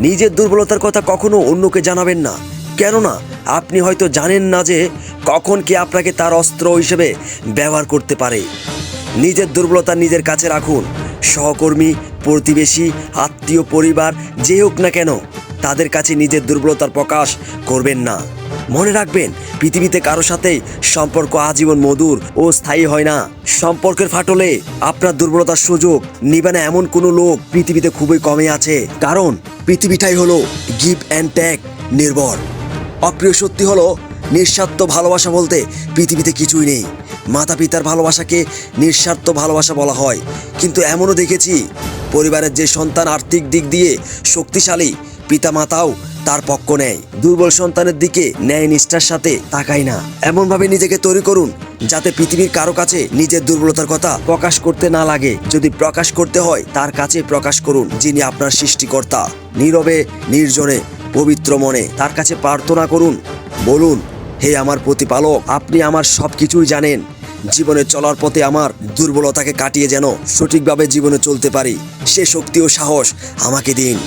নিজের দুর্বলতার কথা কখনো অন্যকে জানাবেন না। কেননা, আপনি হয়তো জানেন না যে কখন কে আপনাকে তার অস্ত্র হিসেবে ব্যবহার করতে পারে। নিজের দুর্বলতা নিজের কাছে রাখুন। সহকর্মী, প্রতিবেশী, আত্মীয় পরিবার, যে হোক না কেন, তাদের কাছে নিজের দুর্বলতার প্রকাশ করবেন না। মনে রাখবেন, পৃথিবীতে কারও সাথেই সম্পর্ক আজীবন মধুর ও স্থায়ী হয় না। সম্পর্কের ফাটলে আপনার দুর্বলতার সুযোগ নিবে না এমন কোনো লোক পৃথিবীতে খুবই কমে আছে। কারণ পৃথিবীটাই হলো গিভ অ্যান্ড ট্যাগ নির্ভর। অপ্রিয় সত্যি হলো নিঃস্বার্থ ভালোবাসা বলতে পৃথিবীতে কিছুই নেই। মাতা পিতার ভালোবাসাকে নিঃস্বার্থ ভালোবাসা বলা হয়। কিন্তু এমনও দেখেছি, পরিবারের যে সন্তান আর্থিক দিক দিয়ে শক্তিশালী পিতা মাতাও তার পক্ষ নেয়। দুর্বল সন্তানের দিকে ন্যায় নিষ্ঠার সাথে তাকায় না। এমনভাবে নিজেকে তৈরি করুন, যাতে পৃথিবীর কারও কাছে নিজের দুর্বলতার কথা প্রকাশ করতে না লাগে। যদি প্রকাশ করতে হয়, তার কাছে প্রকাশ করুন, যিনি আপনার সৃষ্টিকর্তা। নীরবে, নির্জনে, পবিত্র মনে তার কাছে প্রার্থনা করুন, বলুন, হে আমার প্রতিপালক, আপনি আমার সব কিছুই জানেন। জীবনে চলার পথে আমার দুর্বলতাকে কাটিয়ে যেন সঠিকভাবে জীবনে চলতে পারি। সে শক্তি ও সাহস আমাকে দিন।